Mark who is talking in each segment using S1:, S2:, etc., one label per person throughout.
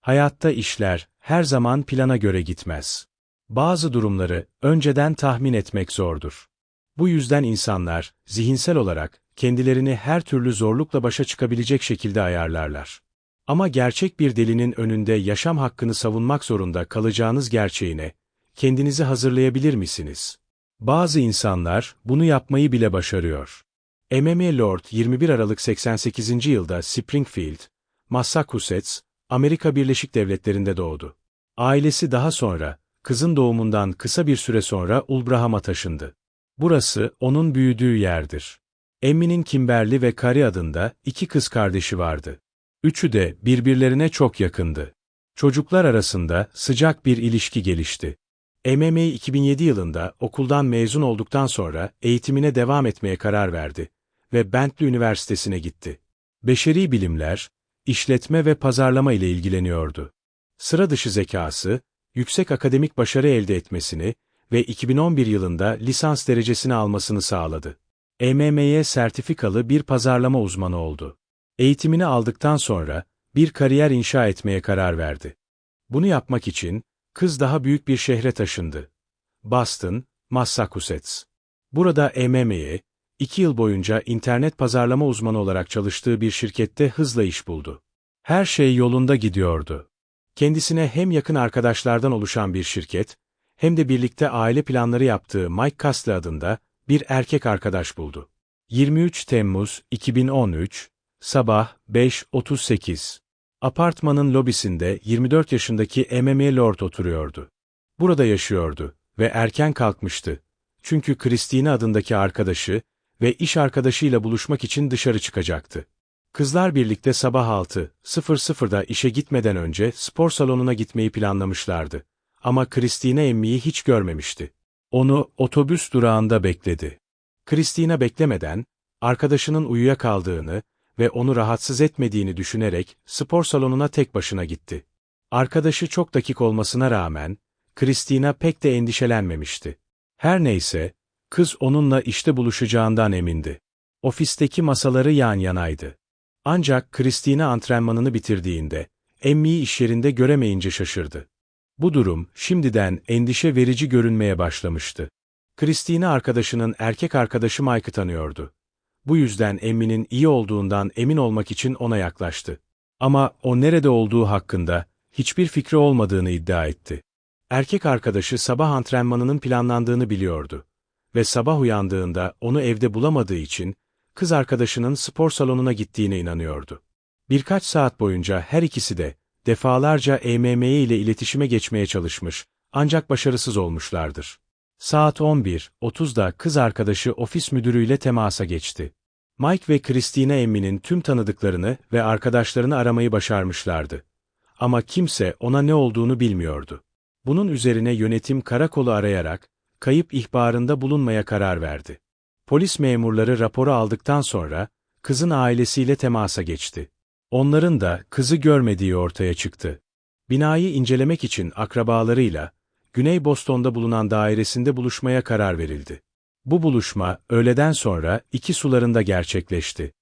S1: Hayatta işler her zaman plana göre gitmez. Bazı durumları önceden tahmin etmek zordur. Bu yüzden insanlar zihinsel olarak kendilerini her türlü zorlukla başa çıkabilecek şekilde ayarlarlar. Ama gerçek bir delinin önünde yaşam hakkını savunmak zorunda kalacağınız gerçeğine kendinizi hazırlayabilir misiniz? Bazı insanlar bunu yapmayı bile başarıyor. M.M. Lord 21 Aralık 88. yılda Springfield, Massachusetts, Amerika Birleşik Devletleri'nde doğdu. Ailesi daha sonra, kızın doğumundan kısa bir süre sonra Ulbraham'a taşındı. Burası onun büyüdüğü yerdir. Emmy'nin Kimberly ve Carrie adında iki kız kardeşi vardı. Üçü de birbirlerine çok yakındı. Çocuklar arasında sıcak bir ilişki gelişti. MMA 2007 yılında okuldan mezun olduktan sonra eğitimine devam etmeye karar verdi ve Bentley Üniversitesi'ne gitti. Beşeri bilimler, işletme ve pazarlama ile ilgileniyordu. Sıra dışı zekası, yüksek akademik başarı elde etmesini ve 2011 yılında lisans derecesini almasını sağladı. EMM'ye sertifikalı bir pazarlama uzmanı oldu. Eğitimini aldıktan sonra bir kariyer inşa etmeye karar verdi. Bunu yapmak için kız daha büyük bir şehre taşındı. Boston, Massachusetts. Burada EMM'ye 2 yıl boyunca internet pazarlama uzmanı olarak çalıştığı bir şirkette hızla iş buldu. Her şey yolunda gidiyordu. Kendisine hem yakın arkadaşlardan oluşan bir şirket, hem de birlikte aile planları yaptığı Mike Kastle adında bir erkek arkadaş buldu. 23 Temmuz 2013, sabah 5.38. Apartmanın lobisinde 24 yaşındaki MMA Lord oturuyordu. Burada yaşıyordu ve erken kalkmıştı. Çünkü Christine adındaki arkadaşı, ve iş arkadaşıyla buluşmak için dışarı çıkacaktı. Kızlar birlikte sabah 6.00'da işe gitmeden önce spor salonuna gitmeyi planlamışlardı. Ama Christina Emmy'yi hiç görmemişti. Onu otobüs durağında bekledi. Christina beklemeden, arkadaşının uyuyakaldığını ve onu rahatsız etmediğini düşünerek spor salonuna tek başına gitti. Arkadaşı çok dakik olmasına rağmen, Christina pek de endişelenmemişti. Her neyse, kız onunla işte buluşacağından emindi. Ofisteki masaları yan yanaydı. Ancak Christina antrenmanını bitirdiğinde, Emmy'yi iş yerinde göremeyince şaşırdı. Bu durum şimdiden endişe verici görünmeye başlamıştı. Christina arkadaşının erkek arkadaşı Mike'ı tanıyordu. Bu yüzden Emmy'nin iyi olduğundan emin olmak için ona yaklaştı. Ama o nerede olduğu hakkında hiçbir fikri olmadığını iddia etti. Erkek arkadaşı sabah antrenmanının planlandığını biliyordu ve sabah uyandığında onu evde bulamadığı için kız arkadaşının spor salonuna gittiğine inanıyordu. Birkaç saat boyunca her ikisi de defalarca EMM'ye ile iletişime geçmeye çalışmış, ancak başarısız olmuşlardır. Saat 11.30'da kız arkadaşı ofis müdürüyle temasa geçti. Mike ve Christina Emmy'nin tüm tanıdıklarını ve arkadaşlarını aramayı başarmışlardı. Ama kimse ona ne olduğunu bilmiyordu. Bunun üzerine yönetim karakolu arayarak, kayıp ihbarında bulunmaya karar verdi. Polis memurları raporu aldıktan sonra, kızın ailesiyle temasa geçti. Onların da kızı görmediği ortaya çıktı. Binayı incelemek için akrabalarıyla, Güney Boston'da bulunan dairesinde buluşmaya karar verildi. Bu buluşma, öğleden sonra iki sularında gerçekleşti.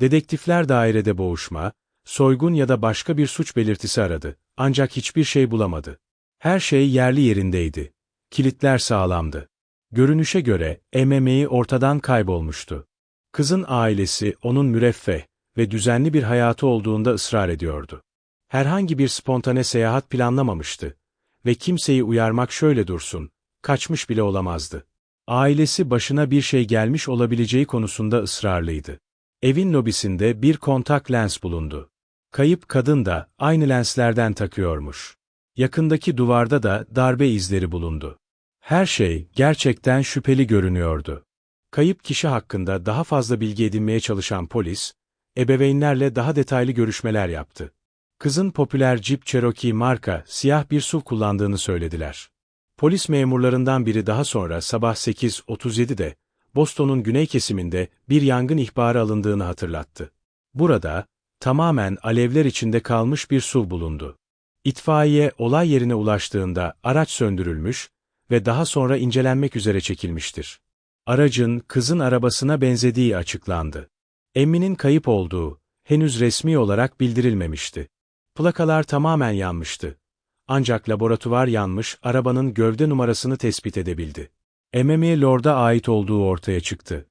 S1: Dedektifler dairede boğuşma, soygun ya da başka bir suç belirtisi aradı, ancak hiçbir şey bulamadı. Her şey yerli yerindeydi. Kilitler sağlamdı. Görünüşe göre MM'yi ortadan kaybolmuştu. Kızın ailesi onun müreffeh ve düzenli bir hayatı olduğunda ısrar ediyordu. Herhangi bir spontane seyahat planlamamıştı ve kimseyi uyarmak şöyle dursun, kaçmış bile olamazdı. Ailesi başına bir şey gelmiş olabileceği konusunda ısrarlıydı. Evin lobisinde bir kontak lens bulundu. Kayıp kadın da aynı lenslerden takıyormuş. Yakındaki duvarda da darbe izleri bulundu. Her şey gerçekten şüpheli görünüyordu. Kayıp kişi hakkında daha fazla bilgi edinmeye çalışan polis, ebeveynlerle daha detaylı görüşmeler yaptı. Kızın popüler Jeep Cherokee marka siyah bir SUV kullandığını söylediler. Polis memurlarından biri daha sonra sabah 8.37'de Boston'un güney kesiminde bir yangın ihbarı alındığını hatırlattı. Burada, tamamen alevler içinde kalmış bir SUV bulundu. İtfaiye olay yerine ulaştığında araç söndürülmüş ve daha sonra incelenmek üzere çekilmiştir. Aracın kızın arabasına benzediği açıklandı. Emmy'nin kayıp olduğu henüz resmi olarak bildirilmemişti. Plakalar tamamen yanmıştı. Ancak laboratuvar yanmış, arabanın gövde numarasını tespit edebildi. MMA Lord'a ait olduğu ortaya çıktı.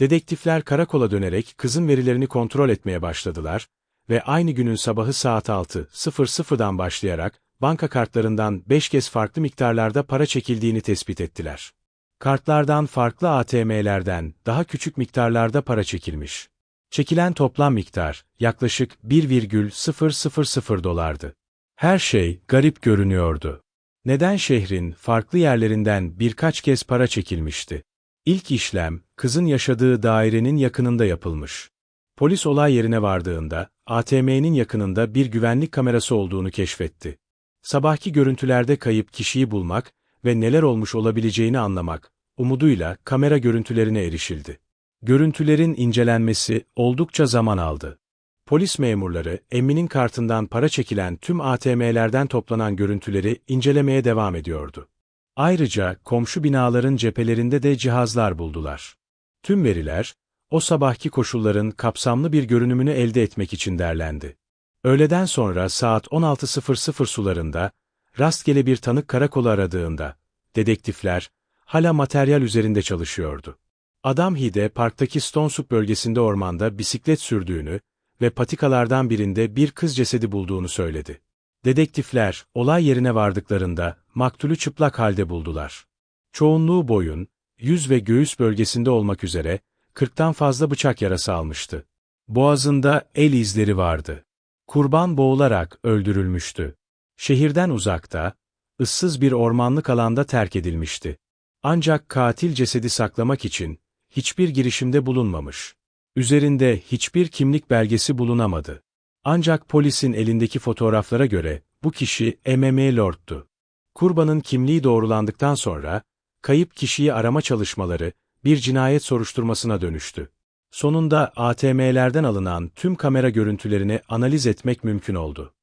S1: Dedektifler karakola dönerek kızın verilerini kontrol etmeye başladılar ve aynı günün sabahı saat 6.00'dan başlayarak banka kartlarından 5 kez farklı miktarlarda para çekildiğini tespit ettiler. Kartlardan farklı ATM'lerden daha küçük miktarlarda para çekilmiş. Çekilen toplam miktar yaklaşık 1,000 dolardı. Her şey garip görünüyordu. Neden şehrin farklı yerlerinden birkaç kez para çekilmişti? İlk işlem, kızın yaşadığı dairenin yakınında yapılmış. Polis olay yerine vardığında, ATM'nin yakınında bir güvenlik kamerası olduğunu keşfetti. Sabahki görüntülerde kayıp kişiyi bulmak ve neler olmuş olabileceğini anlamak, umuduyla kamera görüntülerine erişildi. Görüntülerin incelenmesi oldukça zaman aldı. Polis memurları, Emmi'nin kartından para çekilen tüm ATM'lerden toplanan görüntüleri incelemeye devam ediyordu. Ayrıca komşu binaların cephelerinde de cihazlar buldular. Tüm veriler, o sabahki koşulların kapsamlı bir görünümünü elde etmek için derlendi. Öğleden sonra saat 16.00 sularında, rastgele bir tanık karakolu aradığında, dedektifler, hala materyal üzerinde çalışıyordu. Adam Hide parktaki Stonesup bölgesinde ormanda bisiklet sürdüğünü ve patikalardan birinde bir kız cesedi bulduğunu söyledi. Dedektifler, olay yerine vardıklarında, maktulü çıplak halde buldular. Çoğunluğu boyun, yüz ve göğüs bölgesinde olmak üzere, kırktan fazla bıçak yarası almıştı. Boğazında el izleri vardı. Kurban boğularak öldürülmüştü. Şehirden uzakta, ıssız bir ormanlık alanda terk edilmişti. Ancak katil cesedi saklamak için hiçbir girişimde bulunmamış. Üzerinde hiçbir kimlik belgesi bulunamadı. Ancak polisin elindeki fotoğraflara göre bu kişi MMA Lord'tu. Kurbanın kimliği doğrulandıktan sonra, kayıp kişiyi arama çalışmaları bir cinayet soruşturmasına dönüştü. Sonunda ATM'lerden alınan tüm kamera görüntülerini analiz etmek mümkün oldu.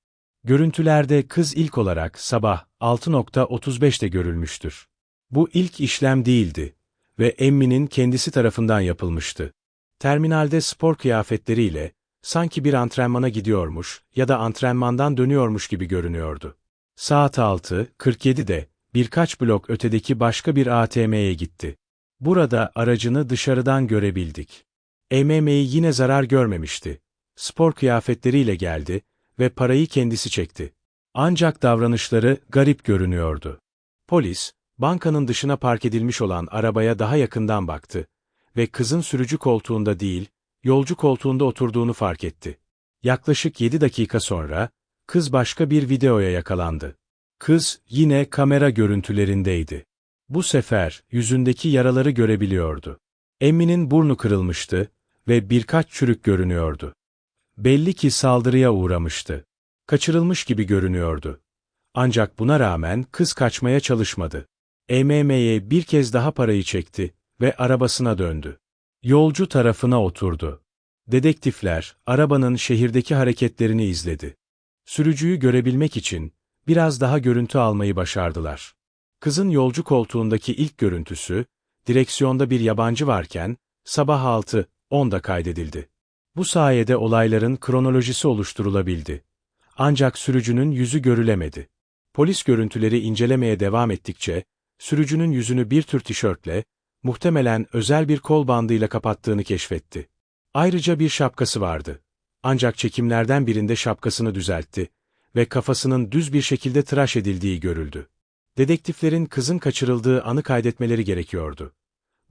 S1: Görüntülerde kız ilk olarak sabah 6.35'te görülmüştür. Bu ilk işlem değildi ve Emmy'nin kendisi tarafından yapılmıştı. Terminalde spor kıyafetleriyle, sanki bir antrenmana gidiyormuş ya da antrenmandan dönüyormuş gibi görünüyordu. Saat 6.47'de birkaç blok ötedeki başka bir ATM'ye gitti. Burada aracını dışarıdan görebildik. MM'yi yine zarar görmemişti. Spor kıyafetleriyle geldi ve parayı kendisi çekti. Ancak davranışları garip görünüyordu. Polis, bankanın dışına park edilmiş olan arabaya daha yakından baktı ve kızın sürücü koltuğunda değil, yolcu koltuğunda oturduğunu fark etti. Yaklaşık 7 dakika sonra, kız başka bir videoya yakalandı. Kız yine kamera görüntülerindeydi. Bu sefer yüzündeki yaraları görebiliyordu. Emmy'nin burnu kırılmıştı ve birkaç çürük görünüyordu. Belli ki saldırıya uğramıştı. Kaçırılmış gibi görünüyordu. Ancak buna rağmen kız kaçmaya çalışmadı. EMM'ye bir kez daha parayı çekti ve arabasına döndü. Yolcu tarafına oturdu. Dedektifler, arabanın şehirdeki hareketlerini izledi. Sürücüyü görebilmek için, biraz daha görüntü almayı başardılar. Kızın yolcu koltuğundaki ilk görüntüsü, direksiyonda bir yabancı varken, sabah 6.10'da kaydedildi. Bu sayede olayların kronolojisi oluşturulabildi. Ancak sürücünün yüzü görülemedi. Polis görüntüleri incelemeye devam ettikçe, sürücünün yüzünü bir tür tişörtle, muhtemelen özel bir kol bandıyla kapattığını keşfetti. Ayrıca bir şapkası vardı. Ancak çekimlerden birinde şapkasını düzeltti ve kafasının düz bir şekilde tıraş edildiği görüldü. Dedektiflerin kızın kaçırıldığı anı kaydetmeleri gerekiyordu.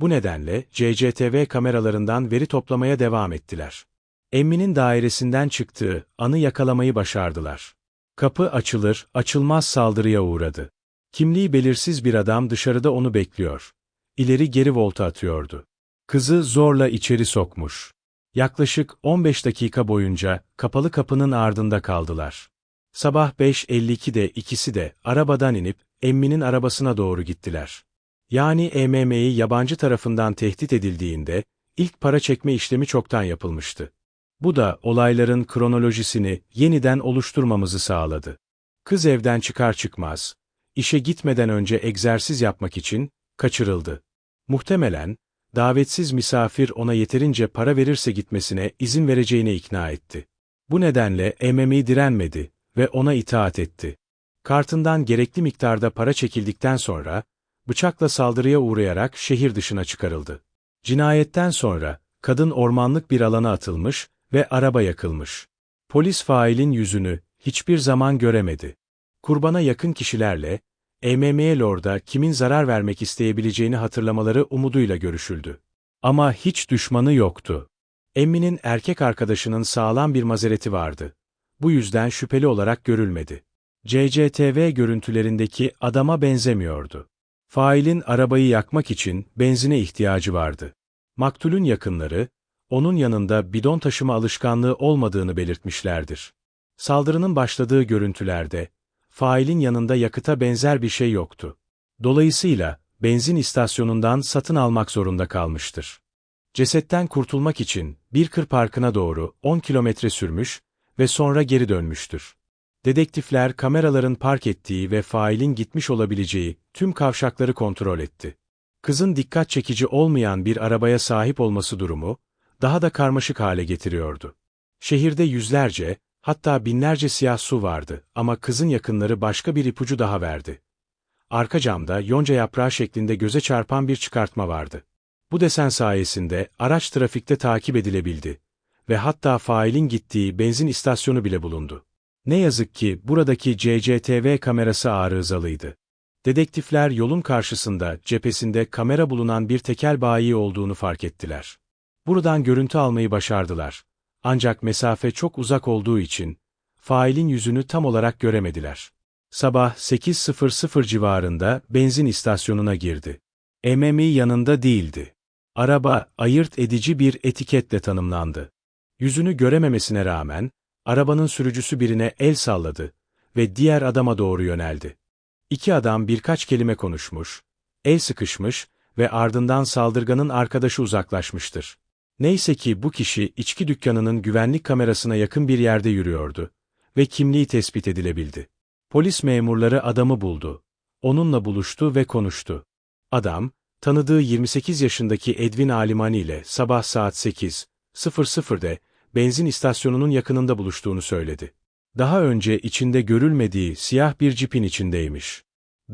S1: Bu nedenle CCTV kameralarından veri toplamaya devam ettiler. Emmi'nin dairesinden çıktığı anı yakalamayı başardılar. Kapı açılır, açılmaz saldırıya uğradı. Kimliği belirsiz bir adam dışarıda onu bekliyor. İleri geri volta atıyordu. Kızı zorla içeri sokmuş. Yaklaşık 15 dakika boyunca kapalı kapının ardında kaldılar. Sabah 5.52'de ikisi de arabadan inip Emmi'nin arabasına doğru gittiler. Yani EMM'yi yabancı tarafından tehdit edildiğinde ilk para çekme işlemi çoktan yapılmıştı. Bu da olayların kronolojisini yeniden oluşturmamızı sağladı. Kız evden çıkar çıkmaz, işe gitmeden önce egzersiz yapmak için kaçırıldı. Muhtemelen, davetsiz misafir ona yeterince para verirse gitmesine izin vereceğine ikna etti. Bu nedenle MMI direnmedi ve ona itaat etti. Kartından gerekli miktarda para çekildikten sonra, bıçakla saldırıya uğrayarak şehir dışına çıkarıldı. Cinayetten sonra, kadın ormanlık bir alana atılmış ve araba yakılmış. Polis failin yüzünü hiçbir zaman göremedi. Kurbana yakın kişilerle, EMM'ye Lord'a kimin zarar vermek isteyebileceğini hatırlamaları umuduyla görüşüldü. Ama hiç düşmanı yoktu. Emmi'nin erkek arkadaşının sağlam bir mazereti vardı. Bu yüzden şüpheli olarak görülmedi. CCTV görüntülerindeki adama benzemiyordu. Failin arabayı yakmak için benzine ihtiyacı vardı. Maktulün yakınları, onun yanında bidon taşıma alışkanlığı olmadığını belirtmişlerdir. Saldırının başladığı görüntülerde, failin yanında yakıta benzer bir şey yoktu. Dolayısıyla, benzin istasyonundan satın almak zorunda kalmıştır. Cesetten kurtulmak için bir kır parkına doğru 10 kilometre sürmüş ve sonra geri dönmüştür. Dedektifler kameraların park ettiği ve failin gitmiş olabileceği tüm kavşakları kontrol etti. Kızın dikkat çekici olmayan bir arabaya sahip olması durumu, daha da karmaşık hale getiriyordu. Şehirde yüzlerce, hatta binlerce siyah su vardı ama kızın yakınları başka bir ipucu daha verdi. Arka camda yonca yaprağı şeklinde göze çarpan bir çıkartma vardı. Bu desen sayesinde araç trafikte takip edilebildi ve hatta failin gittiği benzin istasyonu bile bulundu. Ne yazık ki buradaki CCTV kamerası arızalıydı. Dedektifler yolun karşısında cephesinde kamera bulunan bir tekel bayi olduğunu fark ettiler. Buradan görüntü almayı başardılar. Ancak mesafe çok uzak olduğu için failin yüzünü tam olarak göremediler. Sabah 8.00 civarında benzin istasyonuna girdi. MMI yanında değildi. Araba, ayırt edici bir etiketle tanımlandı. Yüzünü görememesine rağmen, arabanın sürücüsü birine el salladı ve diğer adama doğru yöneldi. İki adam birkaç kelime konuşmuş, el sıkışmış ve ardından saldırganın arkadaşı uzaklaşmıştır. Neyse ki bu kişi içki dükkanının güvenlik kamerasına yakın bir yerde yürüyordu ve kimliği tespit edilebildi. Polis memurları adamı buldu. Onunla buluştu ve konuştu. Adam, tanıdığı 28 yaşındaki Edwin Alimani ile sabah saat 8.00'de benzin istasyonunun yakınında buluştuğunu söyledi. Daha önce içinde görülmediği siyah bir cipin içindeymiş.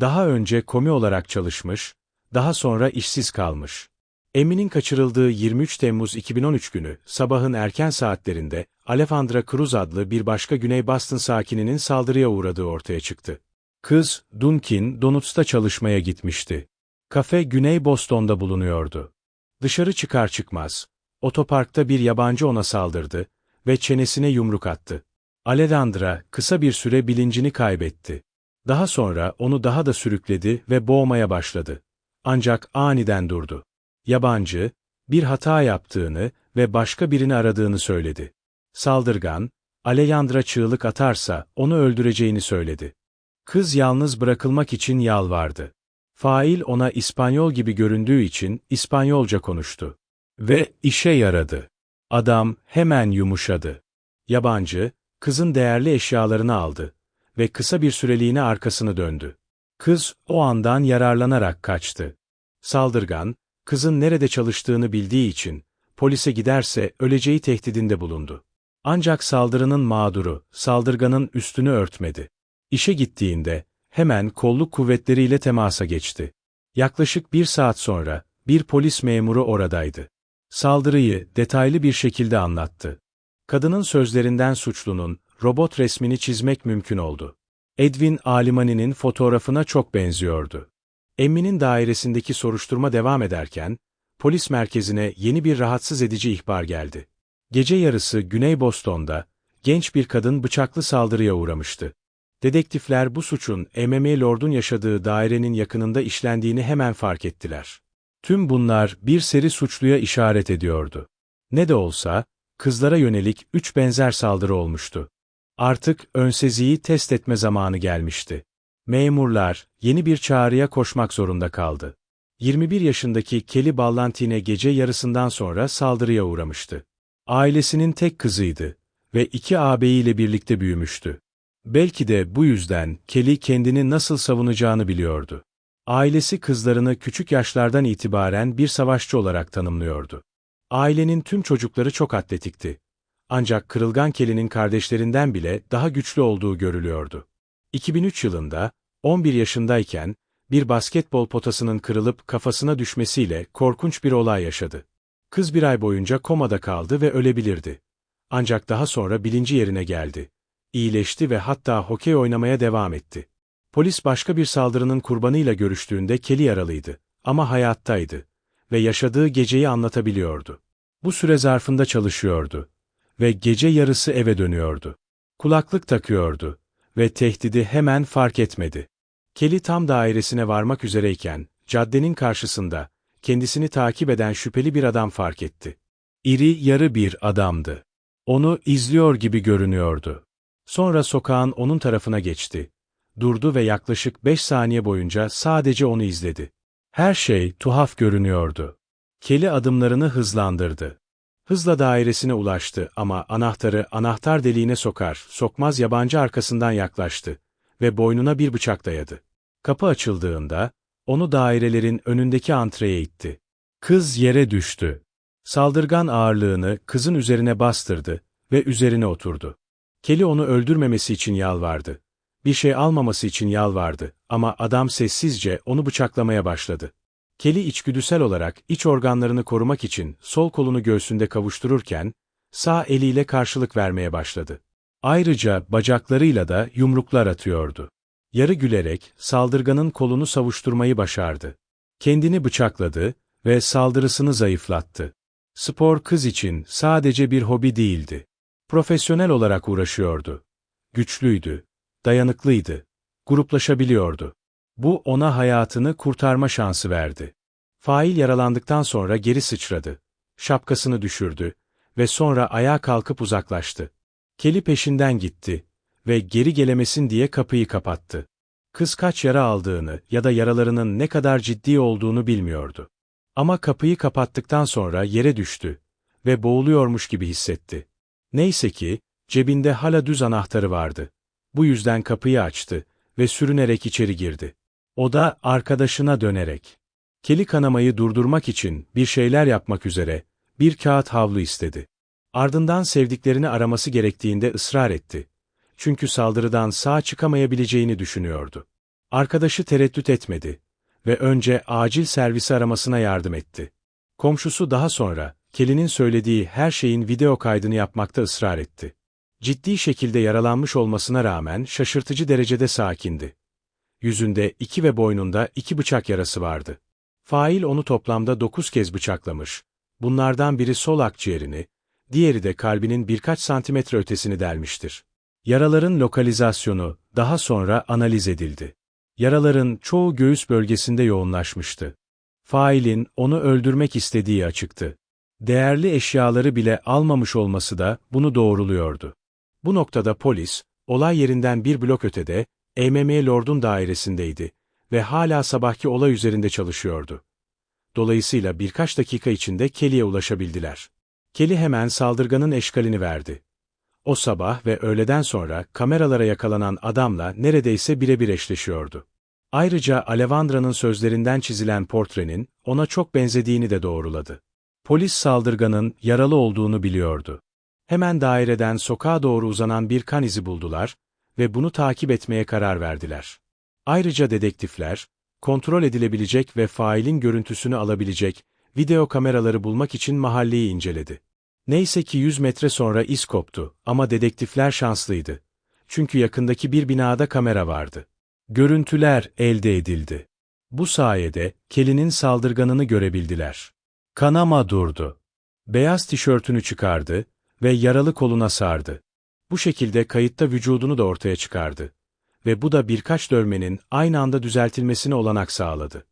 S1: Daha önce komi olarak çalışmış, daha sonra işsiz kalmış. Emin'in kaçırıldığı 23 Temmuz 2013 günü sabahın erken saatlerinde Alejandra Cruz adlı bir başka Güney Boston sakininin saldırıya uğradığı ortaya çıktı. Kız, Dunkin Donuts'ta çalışmaya gitmişti. Kafe Güney Boston'da bulunuyordu. Dışarı çıkar çıkmaz, otoparkta bir yabancı ona saldırdı ve çenesine yumruk attı. Alejandra kısa bir süre bilincini kaybetti. Daha sonra onu daha da sürükledi ve boğmaya başladı. Ancak aniden durdu. Yabancı, bir hata yaptığını ve başka birini aradığını söyledi. Saldırgan, Alejandra çığlık atarsa onu öldüreceğini söyledi. Kız yalnız bırakılmak için yalvardı. Fail ona İspanyol gibi göründüğü için İspanyolca konuştu. Ve işe yaradı. Adam hemen yumuşadı. Yabancı, kızın değerli eşyalarını aldı ve kısa bir süreliğine arkasını döndü. Kız o andan yararlanarak kaçtı. Saldırgan, kızın nerede çalıştığını bildiği için, polise giderse öleceği tehdidinde bulundu. Ancak saldırının mağduru, saldırganın üstünü örtmedi. İşe gittiğinde, hemen kolluk kuvvetleriyle temasa geçti. Yaklaşık bir saat sonra, bir polis memuru oradaydı. Saldırıyı detaylı bir şekilde anlattı. Kadının sözlerinden suçlunun, robot resmini çizmek mümkün oldu. Edwin Alimani'nin fotoğrafına çok benziyordu. Emmi'nin dairesindeki soruşturma devam ederken, polis merkezine yeni bir rahatsız edici ihbar geldi. Gece yarısı Güney Boston'da, genç bir kadın bıçaklı saldırıya uğramıştı. Dedektifler bu suçun MMA Lord'un yaşadığı dairenin yakınında işlendiğini hemen fark ettiler. Tüm bunlar bir seri suçluya işaret ediyordu. Ne de olsa, kızlara yönelik üç benzer saldırı olmuştu. Artık önseziyi test etme zamanı gelmişti. Memurlar, yeni bir çağrıya koşmak zorunda kaldı. 21 yaşındaki Kelly Ballantine gece yarısından sonra saldırıya uğramıştı. Ailesinin tek kızıydı ve iki ağabeyiyle birlikte büyümüştü. Belki de bu yüzden Kelly kendini nasıl savunacağını biliyordu. Ailesi kızlarını küçük yaşlardan itibaren bir savaşçı olarak tanımlıyordu. Ailenin tüm çocukları çok atletikti. Ancak kırılgan Kelly'nin kardeşlerinden bile daha güçlü olduğu görülüyordu. 2003 yılında, 11 yaşındayken, bir basketbol potasının kırılıp kafasına düşmesiyle korkunç bir olay yaşadı. Kız bir ay boyunca komada kaldı ve ölebilirdi. Ancak daha sonra bilinci yerine geldi. İyileşti ve hatta hokey oynamaya devam etti. Polis başka bir saldırının kurbanıyla görüştüğünde Kelly yaralıydı ama hayattaydı ve yaşadığı geceyi anlatabiliyordu. Bu süre zarfında çalışıyordu ve gece yarısı eve dönüyordu. Kulaklık takıyordu ve tehdidi hemen fark etmedi. Kelly tam dairesine varmak üzereyken, caddenin karşısında, kendisini takip eden şüpheli bir adam fark etti. İri yarı bir adamdı. Onu izliyor gibi görünüyordu. Sonra sokağın onun tarafına geçti. Durdu ve yaklaşık beş saniye boyunca sadece onu izledi. Her şey tuhaf görünüyordu. Kelly adımlarını hızlandırdı. Hızla dairesine ulaştı ama anahtarı anahtar deliğine sokar, sokmaz yabancı arkasından yaklaştı ve boynuna bir bıçak dayadı. Kapı açıldığında, onu dairelerin önündeki antreye itti. Kız yere düştü. Saldırgan ağırlığını kızın üzerine bastırdı ve üzerine oturdu. Kelly onu öldürmemesi için yalvardı. Bir şey almaması için yalvardı ama adam sessizce onu bıçaklamaya başladı. Kelly içgüdüsel olarak iç organlarını korumak için sol kolunu göğsünde kavuştururken, sağ eliyle karşılık vermeye başladı. Ayrıca bacaklarıyla da yumruklar atıyordu. Yarı gülerek saldırganın kolunu savuşturmayı başardı. Kendini bıçakladı ve saldırısını zayıflattı. Spor kız için sadece bir hobi değildi. Profesyonel olarak uğraşıyordu. Güçlüydü, dayanıklıydı, gruplaşabiliyordu. Bu ona hayatını kurtarma şansı verdi. Fail yaralandıktan sonra geri sıçradı. Şapkasını düşürdü ve sonra ayağa kalkıp uzaklaştı. Keli peşinden gitti ve geri gelemesin diye kapıyı kapattı. Kız kaç yara aldığını ya da yaralarının ne kadar ciddi olduğunu bilmiyordu. Ama kapıyı kapattıktan sonra yere düştü ve boğuluyormuş gibi hissetti. Neyse ki, cebinde hala düz anahtarı vardı. Bu yüzden kapıyı açtı ve sürünerek içeri girdi. O da arkadaşına dönerek. Keli kanamayı durdurmak için bir şeyler yapmak üzere bir kağıt havlu istedi. Ardından sevdiklerini araması gerektiğinde ısrar etti. Çünkü saldırıdan sağ çıkamayabileceğini düşünüyordu. Arkadaşı tereddüt etmedi ve önce acil servisi aramasına yardım etti. Komşusu daha sonra, Kelly'nin söylediği her şeyin video kaydını yapmakta ısrar etti. Ciddi şekilde yaralanmış olmasına rağmen şaşırtıcı derecede sakindi. Yüzünde iki ve boynunda iki bıçak yarası vardı. Fail onu toplamda dokuz kez bıçaklamış. Bunlardan biri sol akciğerini, diğeri de kalbinin birkaç santimetre ötesini delmiştir. Yaraların lokalizasyonu daha sonra analiz edildi. Yaraların çoğu göğüs bölgesinde yoğunlaşmıştı. Failin onu öldürmek istediği açıktı. Değerli eşyaları bile almamış olması da bunu doğruluyordu. Bu noktada polis, olay yerinden bir blok ötede, EMM Lord'un dairesindeydi ve hala sabahki olay üzerinde çalışıyordu. Dolayısıyla birkaç dakika içinde Kelly'e ulaşabildiler. Kelly hemen saldırganın eşkalini verdi. O sabah ve öğleden sonra kameralara yakalanan adamla neredeyse birebir eşleşiyordu. Ayrıca Alevandra'nın sözlerinden çizilen portrenin ona çok benzediğini de doğruladı. Polis saldırganın yaralı olduğunu biliyordu. Hemen daireden sokağa doğru uzanan bir kan izi buldular ve bunu takip etmeye karar verdiler. Ayrıca dedektifler, kontrol edilebilecek ve failin görüntüsünü alabilecek video kameraları bulmak için mahalleyi inceledi. Neyse ki 100 metre sonra iz koptu ama dedektifler şanslıydı. Çünkü yakındaki bir binada kamera vardı. Görüntüler elde edildi. Bu sayede Kelly'nin saldırganını görebildiler. Kanama durdu. Beyaz tişörtünü çıkardı ve yaralı koluna sardı. Bu şekilde kayıtta vücudunu da ortaya çıkardı. Ve bu da birkaç dövmenin aynı anda düzeltilmesine olanak sağladı.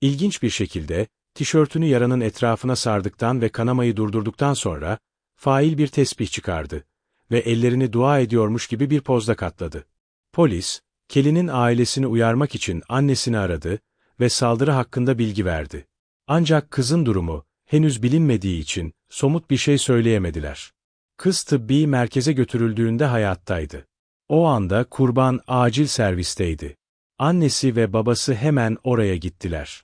S1: İlginç bir şekilde, tişörtünü yaranın etrafına sardıktan ve kanamayı durdurduktan sonra, fail bir tesbih çıkardı ve ellerini dua ediyormuş gibi bir pozda katladı. Polis, Kelly'nin ailesini uyarmak için annesini aradı ve saldırı hakkında bilgi verdi. Ancak kızın durumu, henüz bilinmediği için, somut bir şey söyleyemediler. Kız tıbbi merkeze götürüldüğünde hayattaydı. O anda kurban acil servisteydi. Annesi ve babası hemen oraya gittiler.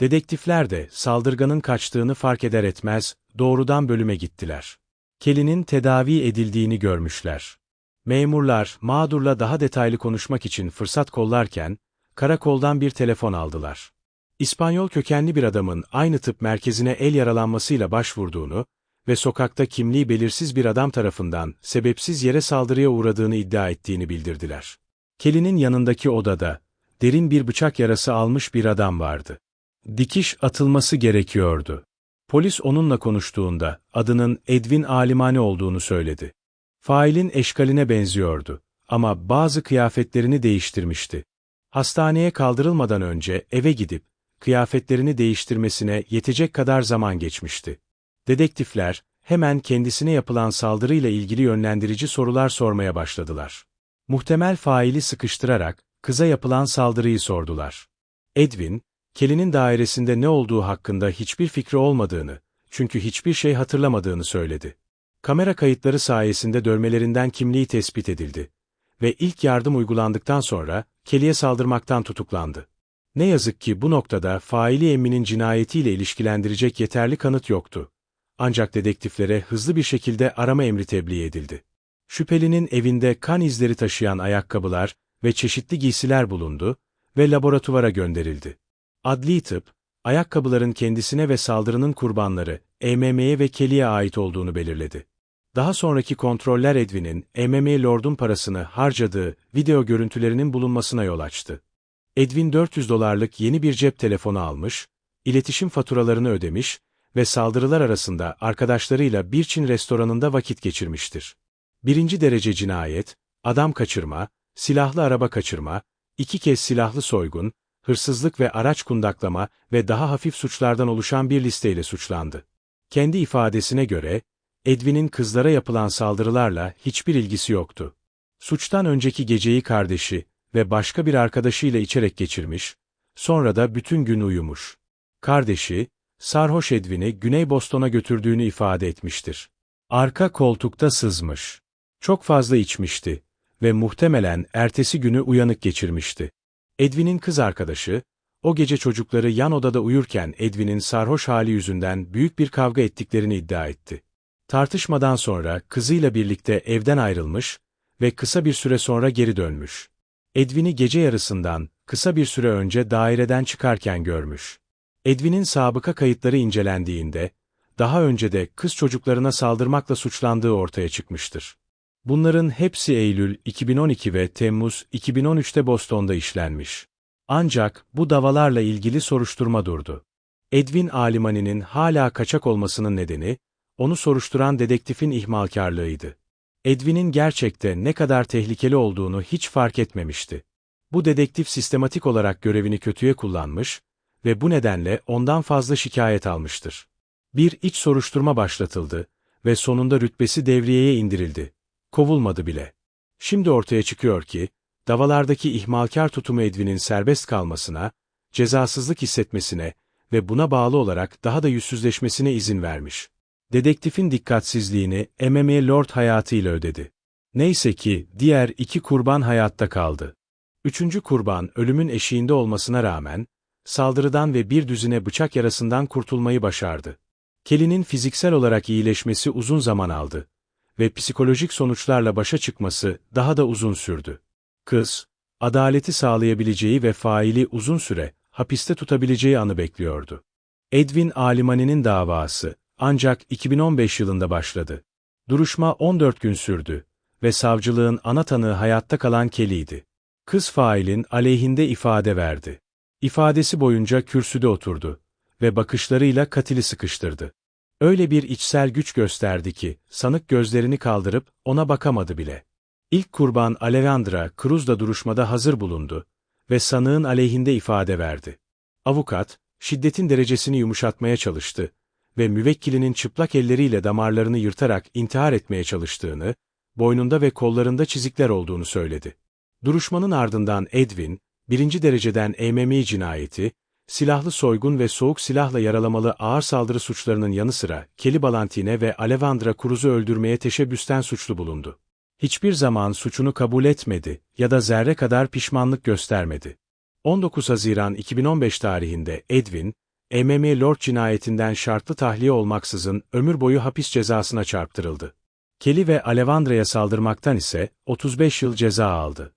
S1: Dedektifler de saldırganın kaçtığını fark eder etmez, doğrudan bölüme gittiler. Kelly'nin tedavi edildiğini görmüşler. Memurlar, mağdurla daha detaylı konuşmak için fırsat kollarken, karakoldan bir telefon aldılar. İspanyol kökenli bir adamın aynı tıp merkezine el yaralanmasıyla başvurduğunu ve sokakta kimliği belirsiz bir adam tarafından sebepsiz yere saldırıya uğradığını iddia ettiğini bildirdiler. Kelly'nin yanındaki odada, derin bir bıçak yarası almış bir adam vardı. Dikiş atılması gerekiyordu. Polis onunla konuştuğunda adının Edwin Alimane olduğunu söyledi. Failin eşkaline benziyordu ama bazı kıyafetlerini değiştirmişti. Hastaneye kaldırılmadan önce eve gidip kıyafetlerini değiştirmesine yetecek kadar zaman geçmişti. Dedektifler hemen kendisine yapılan saldırıyla ilgili yönlendirici sorular sormaya başladılar. Muhtemel faili sıkıştırarak kıza yapılan saldırıyı sordular. Edwin, Kelly'nin dairesinde ne olduğu hakkında hiçbir fikri olmadığını, çünkü hiçbir şey hatırlamadığını söyledi. Kamera kayıtları sayesinde dövmelerinden kimliği tespit edildi ve ilk yardım uygulandıktan sonra Kelly'e saldırmaktan tutuklandı. Ne yazık ki bu noktada faili emminin cinayetiyle ilişkilendirecek yeterli kanıt yoktu. Ancak dedektiflere hızlı bir şekilde arama emri tebliğ edildi. Şüphelinin evinde kan izleri taşıyan ayakkabılar ve çeşitli giysiler bulundu ve laboratuvara gönderildi. Adli tıp, ayakkabıların kendisine ve saldırının kurbanları, EMM'ye ve Kelly'e ait olduğunu belirledi. Daha sonraki kontroller Edwin'in, EMM Lord'un parasını harcadığı video görüntülerinin bulunmasına yol açtı. Edwin 400 dolarlık yeni bir cep telefonu almış, iletişim faturalarını ödemiş ve saldırılar arasında arkadaşlarıyla bir Çin restoranında vakit geçirmiştir. Birinci derece cinayet, adam kaçırma, silahlı araba kaçırma, iki kez silahlı soygun, hırsızlık ve araç kundaklama ve daha hafif suçlardan oluşan bir listeyle suçlandı. Kendi ifadesine göre, Edwin'in kızlara yapılan saldırılarla hiçbir ilgisi yoktu. Suçtan önceki geceyi kardeşi ve başka bir arkadaşıyla içerek geçirmiş, sonra da bütün gün uyumuş. Kardeşi, sarhoş Edwin'i Güney Boston'a götürdüğünü ifade etmiştir. Arka koltukta sızmış. Çok fazla içmişti ve muhtemelen ertesi günü uyanık geçirmişti. Edwin'in kız arkadaşı, o gece çocukları yan odada uyurken Edwin'in sarhoş hali yüzünden büyük bir kavga ettiklerini iddia etti. Tartışmadan sonra kızıyla birlikte evden ayrılmış ve kısa bir süre sonra geri dönmüş. Edwin'i gece yarısından kısa bir süre önce daireden çıkarken görmüş. Edwin'in sabıka kayıtları incelendiğinde, daha önce de kız çocuklarına saldırmakla suçlandığı ortaya çıkmıştır. Bunların hepsi Eylül 2012 ve Temmuz 2013'te Boston'da işlenmiş. Ancak bu davalarla ilgili soruşturma durdu. Edwin Alimani'nin hala kaçak olmasının nedeni, onu soruşturan dedektifin ihmalkarlığıydı. Edwin'in gerçekte ne kadar tehlikeli olduğunu hiç fark etmemişti. Bu dedektif sistematik olarak görevini kötüye kullanmış ve bu nedenle ondan fazla şikayet almıştır. Bir iç soruşturma başlatıldı ve sonunda rütbesi devriyeye indirildi. Kovulmadı bile. Şimdi ortaya çıkıyor ki, davalardaki ihmalkar tutumu Edwin'in serbest kalmasına, cezasızlık hissetmesine ve buna bağlı olarak daha da yüzsüzleşmesine izin vermiş. Dedektifin dikkatsizliğini MMA Lord hayatıyla ödedi. Neyse ki diğer iki kurban hayatta kaldı. Üçüncü kurban ölümün eşiğinde olmasına rağmen, saldırıdan ve bir düzine bıçak yarasından kurtulmayı başardı. Kelly'nin fiziksel olarak iyileşmesi uzun zaman aldı ve psikolojik sonuçlarla başa çıkması daha da uzun sürdü. Kız, adaleti sağlayabileceği ve faili uzun süre hapiste tutabileceği anı bekliyordu. Edwin Alimani'nin davası ancak 2015 yılında başladı. Duruşma 14 gün sürdü ve savcılığın ana tanığı hayatta kalan Kelly'ydi. Kız failin aleyhinde ifade verdi. İfadesi boyunca kürsüde oturdu ve bakışlarıyla katili sıkıştırdı. Öyle bir içsel güç gösterdi ki, sanık gözlerini kaldırıp ona bakamadı bile. İlk kurban Alejandra Cruz da duruşmada hazır bulundu ve sanığın aleyhinde ifade verdi. Avukat, şiddetin derecesini yumuşatmaya çalıştı ve müvekkilinin çıplak elleriyle damarlarını yırtarak intihar etmeye çalıştığını, boynunda ve kollarında çizikler olduğunu söyledi. Duruşmanın ardından Edwin, birinci dereceden EMMI cinayeti, silahlı soygun ve soğuk silahla yaralamalı ağır saldırı suçlarının yanı sıra Kelly Balantine ve Alevandra Cruz'u öldürmeye teşebbüsten suçlu bulundu. Hiçbir zaman suçunu kabul etmedi ya da zerre kadar pişmanlık göstermedi. 19 Haziran 2015 tarihinde Edwin, MM Lord cinayetinden şartlı tahliye olmaksızın ömür boyu hapis cezasına çarptırıldı. Kelly ve Alevandra'ya saldırmaktan ise 35 yıl ceza aldı.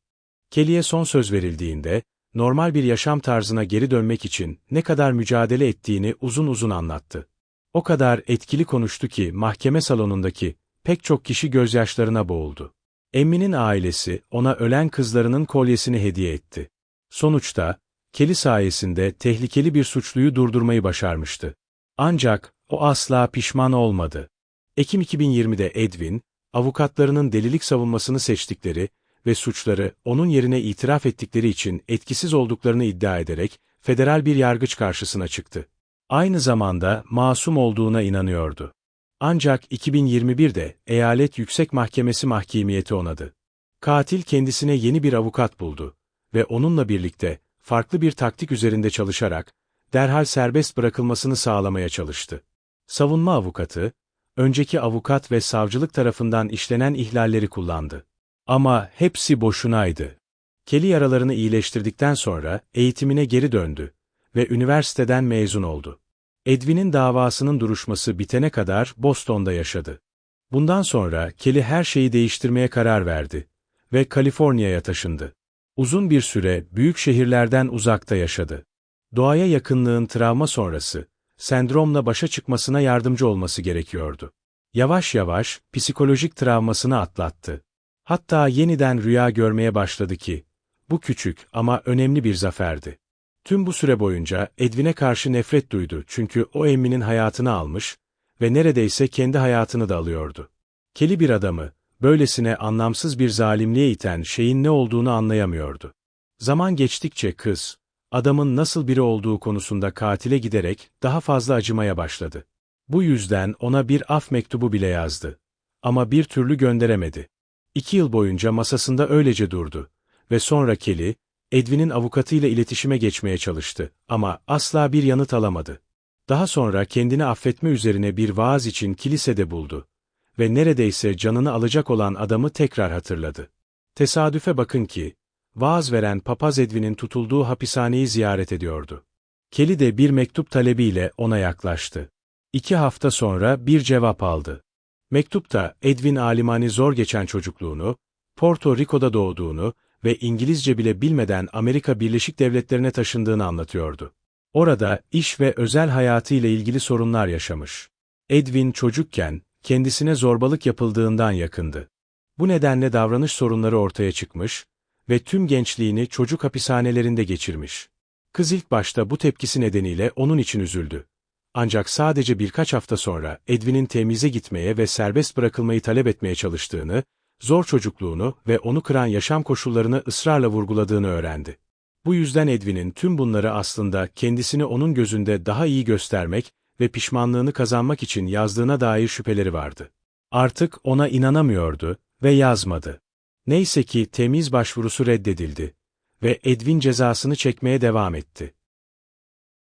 S1: Kelly'e son söz verildiğinde, normal bir yaşam tarzına geri dönmek için ne kadar mücadele ettiğini uzun uzun anlattı. O kadar etkili konuştu ki mahkeme salonundaki pek çok kişi gözyaşlarına boğuldu. Emminin ailesi ona ölen kızlarının kolyesini hediye etti. Sonuçta, Kelly sayesinde tehlikeli bir suçluyu durdurmayı başarmıştı. Ancak o asla pişman olmadı. Ekim 2020'de Edwin, avukatlarının delilik savunmasını seçtikleri ve suçları onun yerine itiraf ettikleri için etkisiz olduklarını iddia ederek federal bir yargıç karşısına çıktı. Aynı zamanda masum olduğuna inanıyordu. Ancak 2021'de Eyalet Yüksek Mahkemesi mahkemiyeti onadı. Katil kendisine yeni bir avukat buldu ve onunla birlikte farklı bir taktik üzerinde çalışarak derhal serbest bırakılmasını sağlamaya çalıştı. Savunma avukatı, önceki avukat ve savcılık tarafından işlenen ihlalleri kullandı. Ama hepsi boşunaydı. Kelly yaralarını iyileştirdikten sonra eğitimine geri döndü ve üniversiteden mezun oldu. Edwin'in davasının duruşması bitene kadar Boston'da yaşadı. Bundan sonra Kelly her şeyi değiştirmeye karar verdi ve Kaliforniya'ya taşındı. Uzun bir süre büyük şehirlerden uzakta yaşadı. Doğaya yakınlığın travma sonrası, sendromla başa çıkmasına yardımcı olması gerekiyordu. Yavaş yavaş psikolojik travmasını atlattı. Hatta yeniden rüya görmeye başladı ki, bu küçük ama önemli bir zaferdi. Tüm bu süre boyunca Edwin'e karşı nefret duydu çünkü o emminin hayatını almış ve neredeyse kendi hayatını da alıyordu. Keli bir adamı, böylesine anlamsız bir zalimliğe iten şeyin ne olduğunu anlayamıyordu. Zaman geçtikçe kız, adamın nasıl biri olduğu konusunda katile giderek daha fazla acımaya başladı. Bu yüzden ona bir af mektubu bile yazdı. Ama bir türlü gönderemedi. İki yıl boyunca masasında öylece durdu. Ve sonra Kelly, Edwin'in avukatıyla iletişime geçmeye çalıştı ama asla bir yanıt alamadı. Daha sonra kendini affetme üzerine bir vaaz için kilisede buldu. Ve neredeyse canını alacak olan adamı tekrar hatırladı. Tesadüfe bakın ki, vaaz veren papaz Edwin'in tutulduğu hapishaneyi ziyaret ediyordu. Kelly de bir mektup talebiyle ona yaklaştı. İki hafta sonra bir cevap aldı. Mektupta Edwin Alimani zor geçen çocukluğunu, Porto Rico'da doğduğunu ve İngilizce bile bilmeden Amerika Birleşik Devletleri'ne taşındığını anlatıyordu. Orada iş ve özel hayatı ile ilgili sorunlar yaşamış. Edwin çocukken kendisine zorbalık yapıldığından yakındı. Bu nedenle davranış sorunları ortaya çıkmış ve tüm gençliğini çocuk hapishanelerinde geçirmiş. Kız ilk başta bu tepkisi nedeniyle onun için üzüldü. Ancak sadece birkaç hafta sonra Edwin'in temize gitmeye ve serbest bırakılmayı talep etmeye çalıştığını, zor çocukluğunu ve onu kıran yaşam koşullarını ısrarla vurguladığını öğrendi. Bu yüzden Edwin'in tüm bunları aslında kendisini onun gözünde daha iyi göstermek ve pişmanlığını kazanmak için yazdığına dair şüpheleri vardı. Artık ona inanamıyordu ve yazmadı. Neyse ki temiz başvurusu reddedildi ve Edwin cezasını çekmeye devam etti.